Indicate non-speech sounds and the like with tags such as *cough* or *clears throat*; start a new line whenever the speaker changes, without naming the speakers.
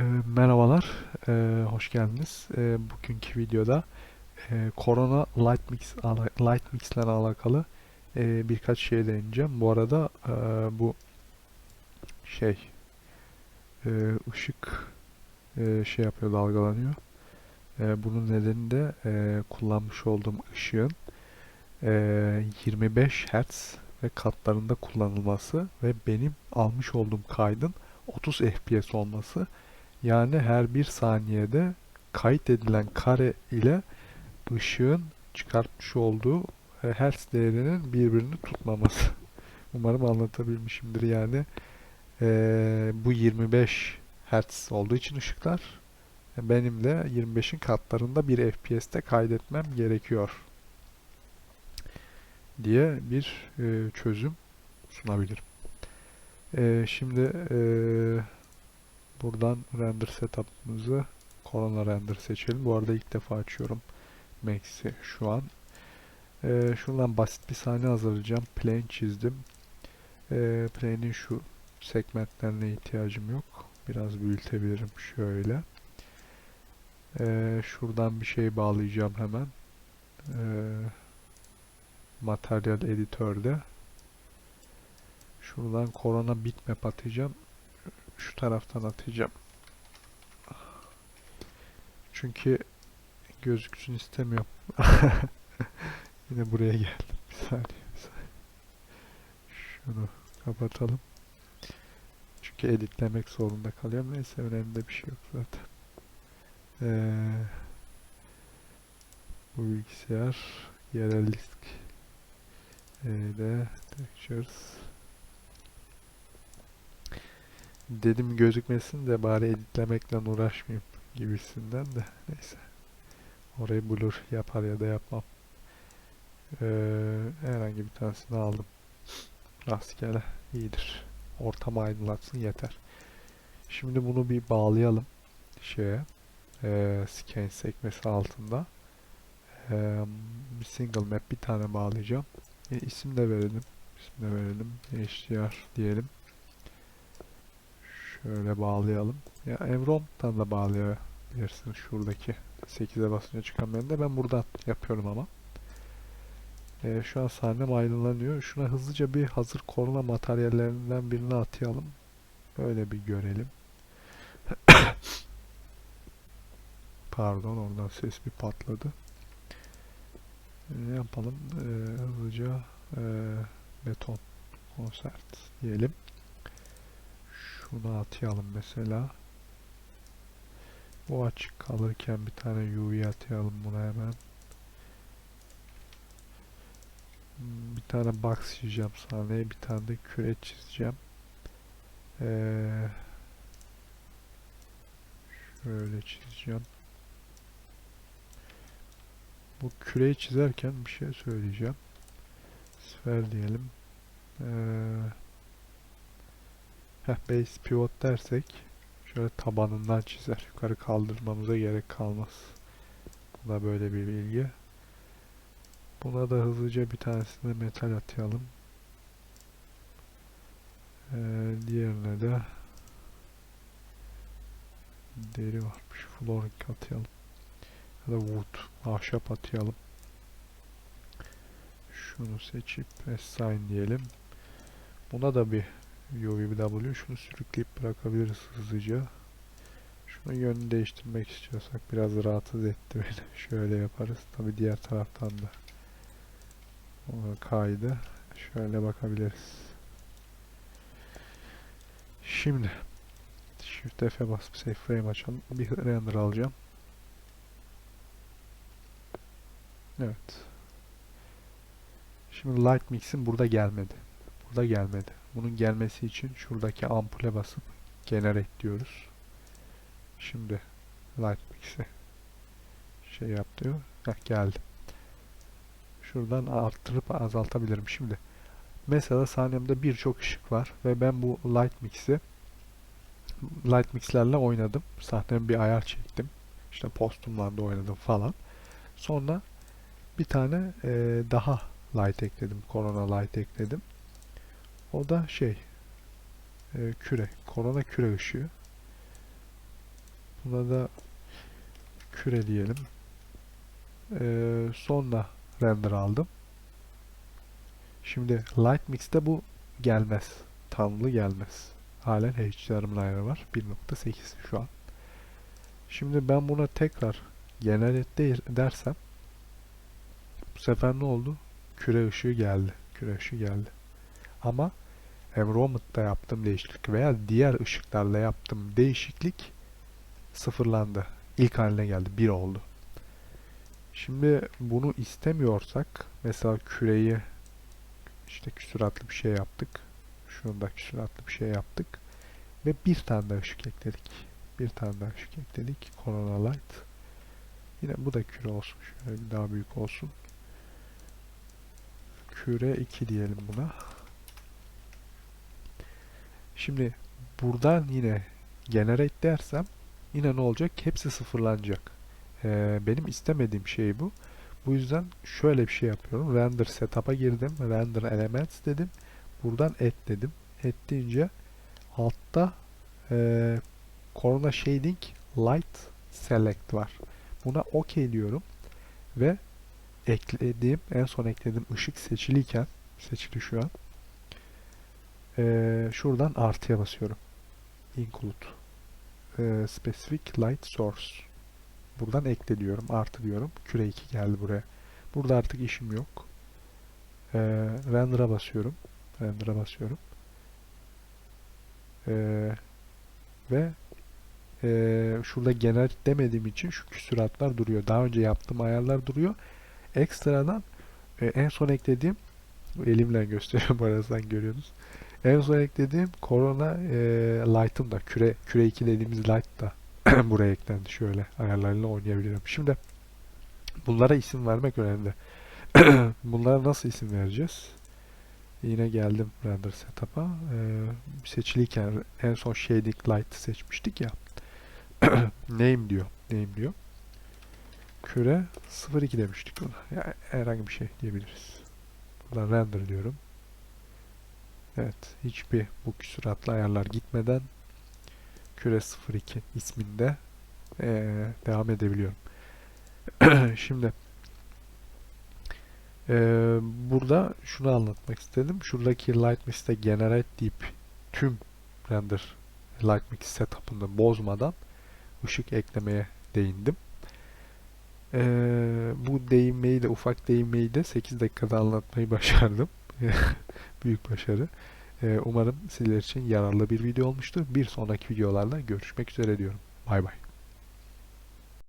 E, merhabalar, e, hoş geldiniz. E, bugünkü videoda e, Corona Light Mix Light Mix'le alakalı e, birkaç şey değineceğim. Bu arada e, bu şey e, ışık e, şey yapıyor, dalgalanıyor. E, bunun nedeni de e, kullanmış olduğum ışığın e, 25 Hz ve katlarında kullanılması ve benim almış olduğum kaydın 30 FPS olması. Yani her bir saniyede kayıt edilen kare ile ışığın çıkartmış olduğu e, hertz değerinin birbirini tutmaması. *laughs* Umarım anlatabilmişimdir yani. E, bu 25 hertz olduğu için ışıklar e, benim de 25'in katlarında bir FPS'te kaydetmem gerekiyor diye bir e, çözüm sunabilirim. E, şimdi e, Buradan render setup'ımızı Corona render seçelim. Bu arada ilk defa açıyorum Max'i şu an. Ee, şuradan basit bir sahne hazırlayacağım. Plane çizdim. Ee, plane'in şu segmentlerine ihtiyacım yok. Biraz büyütebilirim şöyle. Ee, şuradan bir şey bağlayacağım hemen. Ee, materyal editörde. Şuradan Corona bitmap atacağım şu taraftan atacağım. Çünkü gözüksün istemiyorum. *laughs* Yine buraya geldim. Bir saniye, bir saniye. Şunu kapatalım. Çünkü editlemek zorunda kalıyorum. Neyse önemli bir şey yok zaten. Ee, bu bilgisayar yerel disk ee, de textures dedim gözükmesin de bari editlemekle uğraşmayayım gibisinden de neyse. Orayı blur yapar ya da yapmam. Ee, herhangi bir tanesini aldım. Rastgele iyidir. Ortam aydınlatsın yeter. Şimdi bunu bir bağlayalım şeye. E, scan sekmesi altında. E, bir single map bir tane bağlayacağım. E, isim de verelim. İsim de verelim. HDR diyelim. Şöyle bağlayalım. Ya Evron'dan da bağlayabilirsin şuradaki 8'e basınca çıkan bende. Ben buradan yapıyorum ama. Ee, şu an sahnem aydınlanıyor. Şuna hızlıca bir hazır koruma materyallerinden birini atayalım. Böyle bir görelim. *coughs* Pardon oradan ses bir patladı. Ne yapalım? Ee, hızlıca e, beton konsert diyelim. Şunu atayalım mesela. Bu açık kalırken bir tane UV atayalım buna hemen. Bir tane box çizeceğim sahneye. Bir tane de küre çizeceğim. Ee, şöyle çizeceğim. Bu küreyi çizerken bir şey söyleyeceğim. Sfer diyelim. Ee, Heh, base pivot dersek şöyle tabanından çizer. Yukarı kaldırmamıza gerek kalmaz. Bu da böyle bir bilgi. Buna da hızlıca bir tanesine metal atayalım. Ee, diğerine de deri varmış. Flooring atayalım. Ya da wood, ahşap atayalım. Şunu seçip assign diyelim. Buna da bir UVW şunu sürükleyip bırakabiliriz hızlıca. Şunun yönünü değiştirmek istiyorsak biraz rahatsız etti beni. *laughs* Şöyle yaparız. Tabi diğer taraftan da kaydı. Şöyle bakabiliriz. Şimdi Shift F'e basıp Safe Frame açalım. Bir render alacağım. Evet. Şimdi Light Mix'in burada gelmedi. Burada gelmedi. Bunun gelmesi için şuradaki ampule basıp generate diyoruz. Şimdi light mix'i şey yap diyor. Heh, geldi. Şuradan arttırıp azaltabilirim. Şimdi mesela sahnemde birçok ışık var ve ben bu light mix'i light mix'lerle oynadım. Sahneme bir ayar çektim. İşte postumlarda oynadım falan. Sonra bir tane e, daha light ekledim. Corona light ekledim. O da şey e, küre. Korona küre ışığı. Buna da küre diyelim. Ee, sonra render aldım. Şimdi Light Mix'te bu gelmez. Tanımlı gelmez. Halen HDR'ımın ayarı var. 1.8 şu an. Şimdi ben buna tekrar generate de- dersem bu sefer ne oldu? Küre ışığı geldi. Küre ışığı geldi. Ama environment'ta yaptığım değişiklik veya diğer ışıklarla yaptığım değişiklik sıfırlandı. İlk haline geldi. 1 oldu. Şimdi bunu istemiyorsak mesela küreyi işte küsuratlı bir şey yaptık. Şunu da küsuratlı bir şey yaptık. Ve bir tane daha ışık ekledik. Bir tane daha ışık ekledik. Corona Light. Yine bu da küre olsun. Şöyle bir daha büyük olsun. Küre 2 diyelim buna. Şimdi buradan yine generate dersem yine ne olacak? Hepsi sıfırlanacak. Ee, benim istemediğim şey bu. Bu yüzden şöyle bir şey yapıyorum. Render setup'a girdim. Render elements dedim. Buradan et dedim. Et deyince altta e, Corona Shading Light Select var. Buna OK diyorum. Ve eklediğim, en son eklediğim ışık seçiliyken seçili şu an. E, şuradan artıya basıyorum. Include. E, specific Light Source. Buradan ekle diyorum. Artı diyorum. Küre 2 geldi buraya. Burada artık işim yok. Ee, render'a basıyorum. Render'a basıyorum. Ee, ve ee, şurada genel demediğim için şu küsuratlar duruyor. Daha önce yaptığım ayarlar duruyor. Ekstradan e, en son eklediğim elimle gösteriyorum *laughs* arasından görüyorsunuz. En son eklediğim Corona e, Light'ım da küre küre 2 dediğimiz light da *clears throat* buraya eklendi. Şöyle ayarlarıyla oynayabilirim. Şimdi bunlara isim vermek önemli. *clears throat* Bunlara nasıl isim vereceğiz? Yine geldim render setup'a. Ee, seçiliyken en son shading light seçmiştik ya. *clears throat* name diyor. Name diyor. Küre 02 demiştik buna. Yani herhangi bir şey diyebiliriz. Buradan render diyorum. Evet. Hiçbir bu küsuratlı ayarlar gitmeden Küre 02 isminde eee, devam edebiliyorum. *clears throat* Şimdi eee, burada şunu anlatmak istedim. Şuradaki Lightmix'te generate deyip tüm render Lightmix setup'ını bozmadan ışık eklemeye değindim. Eee, bu değinmeyi de ufak değinmeyi de 8 dakikada anlatmayı *laughs* başardım. *laughs* Büyük başarı. Ee, Umarım sizler için yararlı bir video olmuştur. Bir sonraki videolarda görüşmek üzere diyorum. Bay bay.